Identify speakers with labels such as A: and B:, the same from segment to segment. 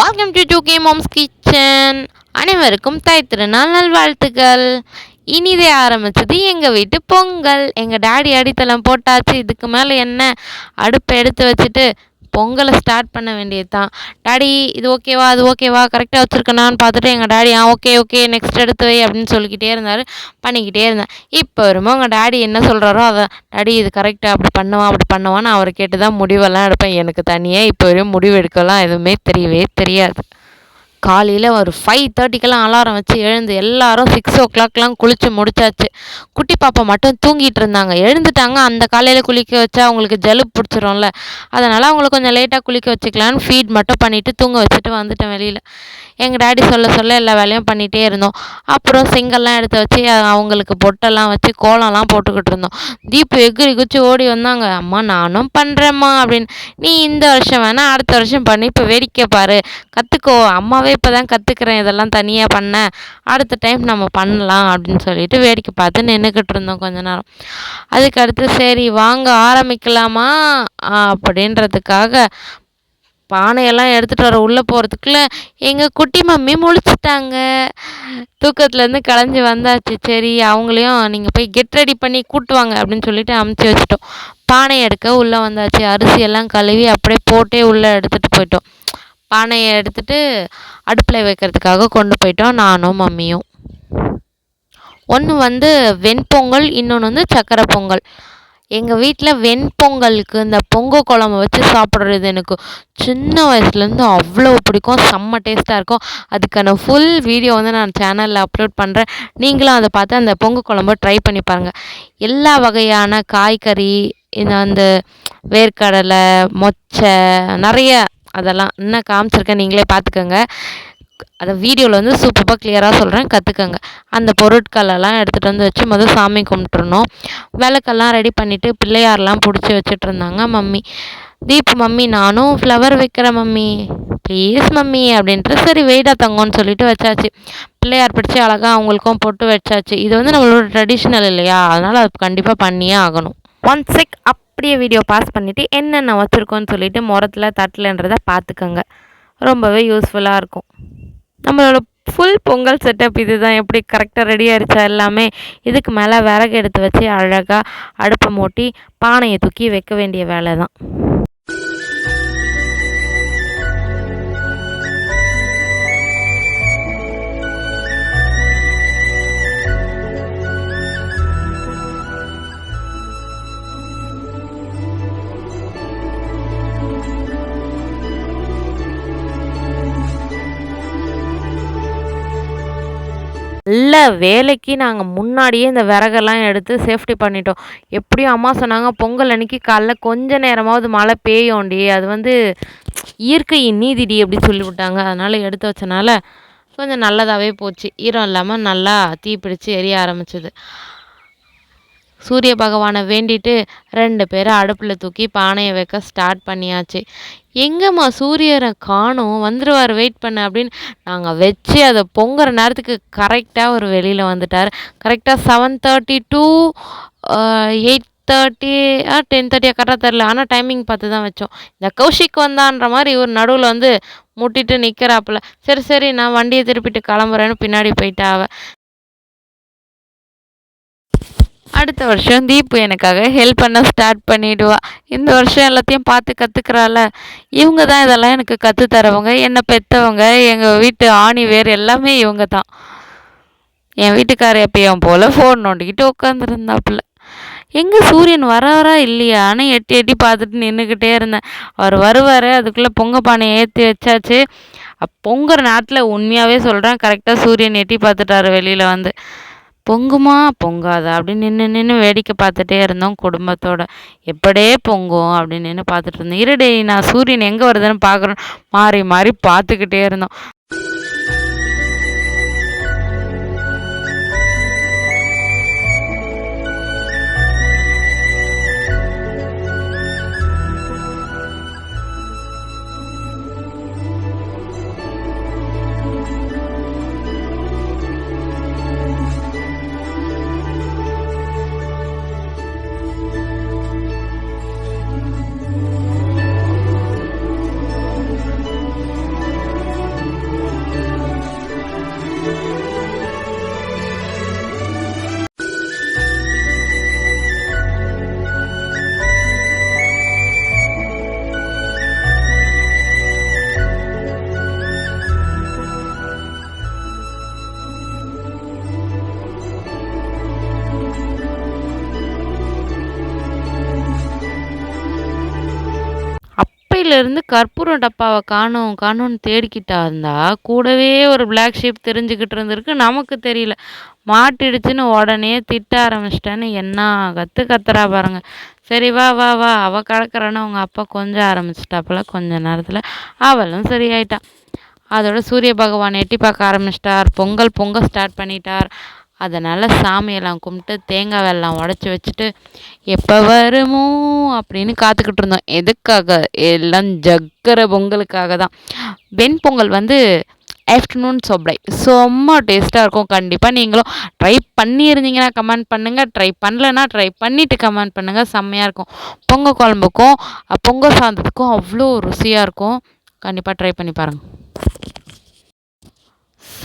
A: Welcome to two K moms kitchen அனைவருக்கும் தாய் திருநாள் நல்வாழ்த்துக்கள். இனிதே ஆரம்பிச்சது எங்கள் வீட்டு பொங்கல். எங்கள் டாடி அடித்தளம் போட்டாச்சு. இதுக்கு மேலே என்ன அடுப்பை எடுத்து வச்சுட்டு பொங்கலை ஸ்டார்ட் பண்ண வேண்டியது தான் டாடி இது ஓகேவா அது ஓகேவா கரெக்டாக வச்சுருக்கணான்னு பார்த்துட்டு எங்கள் டாடி ஆ ஓகே ஓகே நெக்ஸ்ட் எடுத்து வை அப்படின்னு சொல்லிக்கிட்டே இருந்தார். பண்ணிக்கிட்டே இருந்தேன் இப்போ வருமோ உங்கள் டாடி என்ன சொல்கிறாரோ அதை டாடி இது கரெக்டாக அப்படி பண்ணுவான் அப்படி பண்ணுவான்னு அவரை கேட்டு தான் முடிவெல்லாம் எடுப்பேன். எனக்கு தனியாக இப்போ வரையும் முடிவு எடுக்கலாம். எதுவுமே தெரியவே தெரியாது. காலையில் ஒரு ஃபைவ் தேர்ட்டிக்கெல்லாம் அலாரம் வச்சு எழுந்து எல்லாரும் சிக்ஸ் ஓ கிளாக்லாம் குளித்து முடிச்சாச்சு. குட்டி பாப்பா மட்டும் தூங்கிட்டு இருந்தாங்க. எழுந்துட்டாங்க. அந்த காலையில் குளிக்க வச்சா அவங்களுக்கு ஜலுப்பு பிடிச்சிரும்ல. அதனால் அவங்களை கொஞ்சம் லேட்டாக குளிக்க வச்சுக்கலான்னு ஃபீட் மட்டும் பண்ணிவிட்டு தூங்க வச்சுட்டு வந்துட்டேன் வெளியில். எங்கள் டாடி சொல்ல சொல்ல எல்லா வேலையும் பண்ணிகிட்டே இருந்தோம். அப்புறம் செங்கல்லாம் எடுத்து வச்சு அவங்களுக்கு பொட்டெல்லாம் வச்சு கோலம்லாம் போட்டுக்கிட்டு இருந்தோம். தீப்பு எகிரி குச்சி ஓடி வந்தாங்க. அம்மா நானும் பண்ணுறேம்மா அப்படின்னு. நீ இந்த வருஷம் வேணால் அடுத்த வருஷம் பண்ணி. இப்போ வேடிக்கை பாரு. கற்றுக்கோ அம்மாவே இப்போ தான் கற்றுக்குறேன் இதெல்லாம் தனியாக பண்ண. அடுத்த டைம் நம்ம பண்ணலாம் அப்படின்னு சொல்லிட்டு வேடிக்கை பார்த்து நின்றுக்கிட்டு இருந்தோம் கொஞ்ச நேரம். அதுக்கு அடுத்து சரி வாங்க ஆரம்பிக்கலாமா? அப்படின்றதுக்காக பானையெல்லாம் எடுத்துகிட்டு வர உள்ளே போகிறதுக்குள்ளே எங்கள் குட்டி மம்மி முழிச்சிட்டாங்க. தூக்கத்துலேருந்து களைஞ்சி வந்தாச்சு. சரி அவங்களையும் நீங்கள் போய் கெட் ரெடி பண்ணி கூட்டுவாங்க அப்படின்னு சொல்லிட்டு அமுச்சு வச்சுட்டோம். பானை எடுக்க உள்ளே வந்தாச்சு. அரிசியெல்லாம் கழுவி அப்படியே போட்டே உள்ளே எடுத்துகிட்டு போயிட்டோம். பானையை எடுத்துகிட்டு அடுப்பில் வைக்கிறதுக்காக கொண்டு போயிட்டோம் நானும் மம்மியும். ஒன்று வந்து வெண்பொங்கல் இன்னொன்று வந்து சக்கரை பொங்கல். எங்கள் வீட்டில் வெண்பொங்கலுக்கு இந்த பொங்கல் குழம்பு வச்சு சாப்பிட்றது எனக்கு சின்ன வயசுலேருந்து அவ்வளோ பிடிக்கும் செம்ம டேஸ்ட்டாக இருக்கும். அதுக்கான ஃபுல் வீடியோ வந்து நான் சேனலில் அப்லோட் பண்ணுறேன் நீங்களும் அதை பார்த்து அந்த பொங்கல் குழம்பு ட்ரை பண்ணி பாருங்கள் எல்லா வகையான காய்கறி இந்த வந்து வேர்க்கடலை மொச்சை நிறைய அதெல்லாம் இன்னும் காமிச்சிருக்கேன். நீங்களே பார்த்துக்கோங்க. அதை வீடியோவில் வந்து சூப்பராக கிளியராக சொல்கிறேன் கற்றுக்கங்க அந்த பொருட்களெல்லாம் எடுத்துகிட்டு வந்து வச்சு முதல் சாமி கும்பிட்டுருணும் விளக்கெல்லாம் ரெடி பண்ணிவிட்டு பிள்ளையாரெலாம் பிடிச்சி வச்சுட்டு இருந்தாங்க மம்மி. தீப் மம்மி நானும் ஃப்ளவர் வைக்கிறேன் மம்மி. ப்ளீஸ் மம்மி அப்படின்ட்டு சரி வெயிட்டாக தங்கம்னு சொல்லிட்டு வச்சாச்சு. பிள்ளையார் பிடிச்சி அழகாக அவங்களுக்கும் போட்டு வச்சாச்சு. இது வந்து நம்மளோட ட்ரெடிஷ்னல் இல்லையா? அதனால் அது கண்டிப்பாக பண்ணியே ஆகணும். ஒன் செக் அப் அப்படியே வீடியோ பாஸ் பண்ணிவிட்டு என்னென்ன வச்சுருக்கோன்னு சொல்லிவிட்டு முரத்தில் தட்டலன்றதை பார்த்துக்கோங்க. ரொம்பவே யூஸ்ஃபுல்லாக இருக்கும். நம்மளோட ஃபுல் பொங்கல் செட்டப் இது தான் எப்படி கரெக்டாக ரெடி ஆகிடுச்சா எல்லாமே இதுக்கு மேலே விறகு எடுத்து வச்சு அழகாக அடுப்பை மூட்டி பானையை தூக்கி வைக்க வேண்டிய வேலை தான் நல்ல வேலைக்கு நாங்கள் முன்னாடியே இந்த விறகெல்லாம் எடுத்து சேஃப்டி பண்ணிட்டோம். எப்படியும் அம்மா சொன்னாங்க பொங்கல் அன்னைக்கு காலைல கொஞ்ச நேரமாவது மழை பெய்யோண்டி அது வந்து இயற்கையின் நீதிடி அப்படி சொல்லிவிட்டாங்க அதனால் எடுத்து வச்சனால கொஞ்சம் நல்லதாகவே போச்சு. ஈரம் இல்லாமல் நல்லா தீ பிடிச்சி எரிய ஆரம்பிச்சிது. சூரிய பகவானை வேண்டிட்டு ரெண்டு பேரும் அடுப்பில் தூக்கி பானையை வைக்க ஸ்டார்ட் பண்ணியாச்சு. எங்கேம்மா சூரியனை காணும் வந்துடுவார் வெயிட் பண்ண அப்படின்னு. நாங்கள் வச்சு அதை பொங்குற நேரத்துக்கு கரெக்டாக ஒரு வெளியில் வந்துட்டார். கரெக்டாக seven thirty two eight thirty ten தேர்ட்டியாக கரெக்டாக தெரில ஆனால் டைமிங் பார்த்து தான் வச்சோம். இந்த கௌஷிக் வந்தான்ற மாதிரி ஒரு நடுவில் வந்து முட்டிட்டு நிற்கிறாப்புல சரி சரி நான் வண்டியை திருப்பிட்டு கிளம்புறேன்னு பின்னாடி போயிட்டா அவள் அடுத்த வருஷம் தீப்பு எனக்காக ஹெல்ப் பண்ண ஸ்டார்ட் பண்ணிவிடுவா இந்த வருஷம் எல்லாத்தையும் பார்த்து கற்றுக்குறாள் இவங்க தான் இதெல்லாம் எனக்கு கற்றுத்தரவங்க என்னை பெற்றவங்க எங்கள் வீட்டு ஆணி வேர் எல்லாமே இவங்க தான். என் வீட்டுக்கார எப்பயும் போல் ஃபோன் நோண்டிக்கிட்டு உட்காந்துருந்தாப்புல எங்கே சூரியன் வரவரா இல்லையா. ஆனால் எட்டி எட்டி பார்த்துட்டு நின்றுக்கிட்டே இருந்தேன். அவர் வருவார். அதுக்குள்ளே பொங்க பானையை ஏற்றி வச்சாச்சு பொங்குற நேரத்தில் உண்மையாகவே சொல்கிறேன் கரெக்டாக சூரியன் எட்டி பார்த்துட்டாரு வெளியில் வந்து. பொங்குமா? பொங்காதா? அப்படின்னு நின்று நின்று வேடிக்கை பார்த்துட்டே இருந்தோம் குடும்பத்தோட. எப்படியே பொங்கும் அப்படின்னு நின்று பார்த்துட்டு இருந்தோம். இருடே நான் சூரியன் எங்கே வருதுன்னு பார்க்குறோம் மாறி மாறி பார்த்துக்கிட்டே இருந்தோம். இருந்து கற்பூரம் டப்பாவை காணும் காணும்னு தேடிக்கிட்டா இருந்தா கூடவே ஒரு பிளாக் ஷீப் தெரிஞ்சுக்கிட்டு இருந்திருக்கு. நமக்கு தெரியல. மாட்டிடுச்சுன்னு உடனே திட்ட ஆரம்பிச்சிட்டேன்னு என்ன கற்று கத்துறா பாருங்க. சரி வா வா வா. அவள் கிடக்குறான்னு அவங்க அப்பா கொஞ்சம் ஆரம்பிச்சிட்டாப்புல கொஞ்ச நேரத்தில் அவளும் சரியாயிட்டான் அதோட சூரிய பகவான் எட்டி பார்க்க ஆரம்பிச்சிட்டார். பொங்கல் பொங்க ஸ்டார்ட் பண்ணிட்டார். அதனால் சாமியெல்லாம் கும்பிட்டு தேங்காய் வெள்ளம் உடச்சி வச்சுட்டு எப்போ வருமோ? அப்படின்னு காத்துக்கிட்டு இருந்தோம். எதுக்காக? எல்லாம் ஜக்கரை பொங்கலுக்காக தான். வெண்பொங்கல் வந்து ஆஃப்டர்நூன் சோப்டை செம்ம டேஸ்ட்டாக இருக்கும். கண்டிப்பாக நீங்களும் ட்ரை பண்ணியிருந்தீங்கன்னா கமெண்ட் பண்ணுங்கள் ட்ரை பண்ணலன்னா ட்ரை பண்ணிவிட்டு கமெண்ட் பண்ணுங்கள் செம்மையாக இருக்கும். பொங்கல் குழம்புக்கும் பொங்கல் சாதத்துக்கும் அவ்வளோ ருசியாக இருக்கும். கண்டிப்பாக ட்ரை பண்ணி பாருங்கள்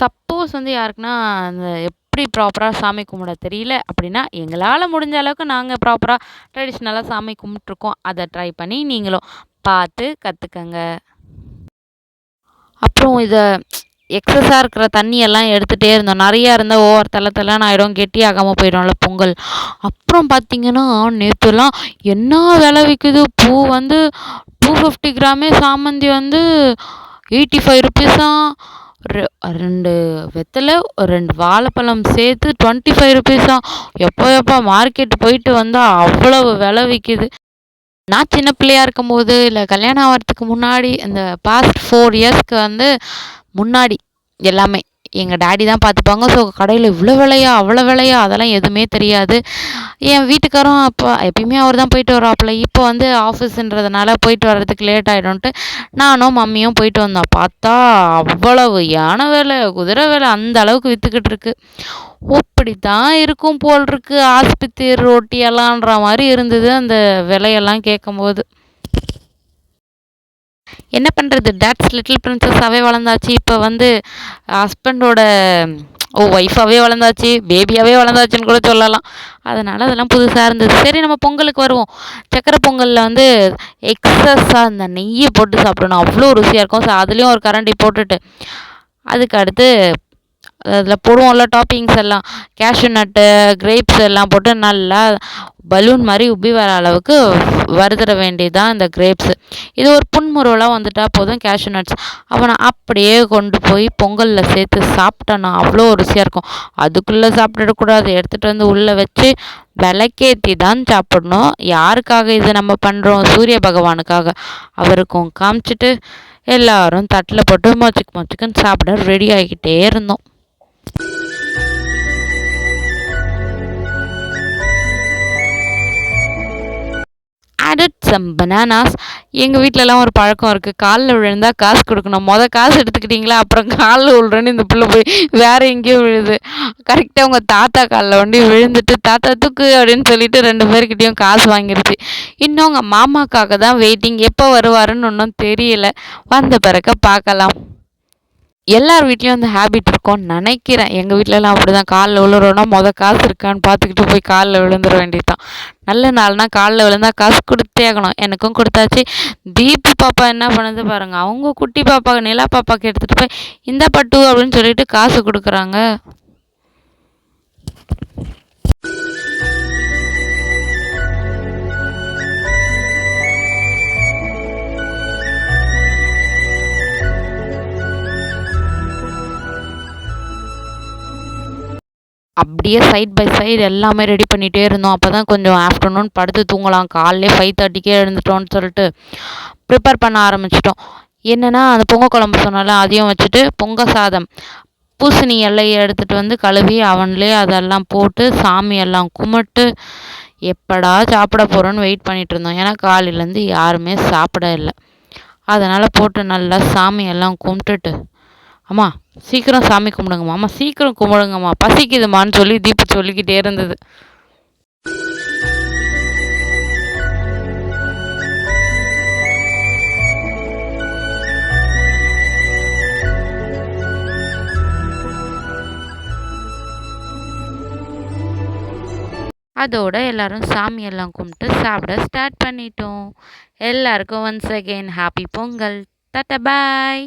A: சப்போஸ் வந்து யாருக்குன்னா அந்த எப்படி ப்ராப்பராக சாமி கும்பிட தெரியல அப்படின்னா எங்களால் முடிஞ்ச அளவுக்கு நாங்கள் ப்ராப்பராக ட்ரெடிஷ்னலாக சாமி கும்பிட்ருக்கோம் அதை ட்ரை பண்ணி நீங்களும் பார்த்து கற்றுக்கங்க அப்புறம் இதை எக்ஸஸாக இருக்கிற தண்ணியெல்லாம் எடுத்துகிட்டே இருந்தோம். நிறையா இருந்தால் ஓவர் தளத்தெல்லாம் தலைன்னு ஆகிடும் கெட்டியாகாமல் போயிடும்ல பொங்கல். அப்புறம் பார்த்திங்கன்னா நேற்றுலாம் என்ன விலை விற்குது பூ வந்து டூ ஃபிஃப்டி கிராமே சாமந்தி வந்து எயிட்டி ஃபைவ் ஒரு ரெண்டு வெத்தலை ரெண்டு வாழைப்பழம் சேர்த்து டுவெண்ட்டி ஃபைவ் ருபீஸாம் எப்போ எப்போ மார்க்கெட் போயிட்டு வந்தால் அவ்வளவு விலை விற்கிது நான் சின்ன பிள்ளையா இருக்கும்போது இல்லை கல்யாணம் ஆகிறதுக்கு முன்னாடி இந்த பாஸ்ட் ஃபோர் இயர்ஸ்க்கு வந்து முன்னாடி எல்லாமே எங்கள் டாடி தான் பார்த்துப்பாங்க. ஸோ கடையில் இவ்வளோ விலையா அவ்வளோ விலையா? அதெல்லாம் எதுவுமே தெரியாது. என் வீட்டுக்காரும் அப்போ எப்பயுமே அவர் தான் போயிட்டு வராப்புல. இப்போ வந்து ஆஃபீஸுன்றதுனால போயிட்டு வர்றதுக்கு லேட் ஆகிடும்ன்ட்டு நானும் மம்மியும் போயிட்டு வந்தோம். பார்த்தா அவ்வளவு யானை விலை குதிரை விலை அந்த அளவுக்கு விற்றுக்கிட்டு இருக்கு. இப்படி தான் இருக்கும் போல் இருக்கு. ஆஸ்பத்திரி ரொட்டியெல்லாம்ன்ற மாதிரி இருந்தது அந்த விலையெல்லாம் கேட்கும்போது. என்ன பண்ணுறது டேட்ஸ் லிட்டில் பிரின்சஸாகவே வளர்ந்தாச்சு. இப்போ வந்து ஹஸ்பண்டோட ஓ ஒய்ஃபாகவே வளர்ந்தாச்சு. பேபியாகவே வளர்ந்தாச்சுன்னு கூட சொல்லலாம். அதனால் அதெல்லாம் புதுசாக இருந்தது. சரி நம்ம பொங்கலுக்கு வருவோம். சக்கரை பொங்கலில் வந்து எக்ஸஸாக அந்த நெய்யை போட்டு சாப்பிடணும். அவ்வளோ ருசியாக இருக்கும். ஸோ அதுலேயும் ஒரு கரண்டி போட்டுட்டு அதுக்கு அடுத்து அதில் போடுவோம்ல டாப்பிங்ஸ் எல்லாம். கேஷ்யூ நட்டு கிரேப்ஸ் எல்லாம் போட்டு நல்லா பலூன் மாதிரி உப்பி வர அளவுக்கு வறுத்துட வேண்டியதுதான் இந்த கிரேப்ஸு இது ஒரு புன்முறுவலாக வந்துட்டால் போதும் கேஷ்யூ நட்ஸ் அவனை அப்படியே கொண்டு போய் பொங்கலில் சேர்த்து சாப்பிட்டேன்னா அவ்வளோ ருசியாக இருக்கும். அதுக்குள்ளே சாப்பிட்டுடக்கூடாது எடுத்துகிட்டு வந்து உள்ளே வச்சு விளக்கேற்றி தான் சாப்பிடணும். யாருக்காக இதை நம்ம பண்ணுறோம் சூரிய பகவானுக்காக. அவருக்கும் காமிச்சிட்டு எல்லாரும் தட்டில் போட்டு மொச்சுக்கு மொச்சுக்குன்னு சாப்பிட ரெடி ஆகிக்கிட்டே இருந்தோம். சம் பனானாஸ் எங்கள் வீட்டிலலாம் ஒரு பழக்கம் இருக்குது காலில் விழுந்தா காசு கொடுக்கணும். மொதல் காசு எடுத்துக்கிட்டிங்களா? அப்புறம் காலில் விழுறேன்னு இந்த பிள்ளை போய் வேறு எங்கேயோ விழுது. கரெக்டாக உங்கள் தாத்தா காலில் வண்டி விழுந்துட்டு தாத்தா தூக்கு அப்படின்னு சொல்லிட்டு ரெண்டு பேர்கிட்டையும் காசு வாங்கிருச்சு. இன்னும் அவங்க மாமாக்காக தான் வெயிட்டிங் எப்போ வருவாருன்னு ஒன்றும் தெரியல. வந்த பிறகு பார்க்கலாம். எல்லார் வீட்லேயும் அந்த ஹேபிட் இருக்கும்னு நினைக்கிறேன். எங்கள் வீட்டிலலாம் அப்படி தான் காலில் விழுறோன்னா மொதல் காசு இருக்கான்னு பார்த்துக்கிட்டு போய் காலில் விழுந்துட வேண்டியது தான் நல்ல நாள்னால் காலில் விழுந்தா காசு கொடுத்தே ஆகணும். எனக்கும் கொடுத்தாச்சு. தீபு பாப்பா என்ன பண்ணுது பாருங்கள் அவங்க குட்டி பாப்பா நிலா பாப்பாவுக்கு எடுத்துகிட்டு போய் இந்த பட்டு அப்படின்னு சொல்லிட்டு காசு கொடுக்குறாங்க. அப்படியே சைட் பை சைடு எல்லாமே ரெடி பண்ணிகிட்டே இருந்தோம். அப்போ தான் கொஞ்சம் ஆஃப்டர்நூன் படுத்து தூங்கலாம். காலையிலே ஃபைவ் தேர்ட்டிக்கே எழுந்துட்டோன்னு சொல்லிட்டு ப்ரிப்பேர் பண்ண ஆரம்பிச்சிட்டோம். என்னென்னா அந்த பொங்கல் குழம்பு சொன்னால அதையும் வச்சுட்டு பொங்கல் சாதம் பூசணி எல்லையை எடுத்துகிட்டு வந்து கழுவி அவன்லே அதெல்லாம் போட்டு சாமி எல்லாம் கும்பிட்டு எப்படா சாப்பிட போகிறோன்னு வெயிட் பண்ணிகிட்டு இருந்தோம். ஏன்னா காலையிலேருந்து யாருமே சாப்பிட இல்லை. அதனால் போட்டு நல்லா சாமியெல்லாம் கும்பிட்டுட்டு அம்மா சீக்கிரம் சாமி கும்பிடுங்கம்மா. அம்மா சீக்கிரம் கும்பிடுங்கம்மா. பசிக்குதுமான்னு சொல்லி தீபு சொல்லிக்கிட்டே இருந்தது. அதோட எல்லாரும் சாமியெல்லாம் கும்பிட்டு சாப்பிட ஸ்டார்ட் பண்ணிட்டோம். எல்லாருக்கும் once again happy Pongal. Tata bye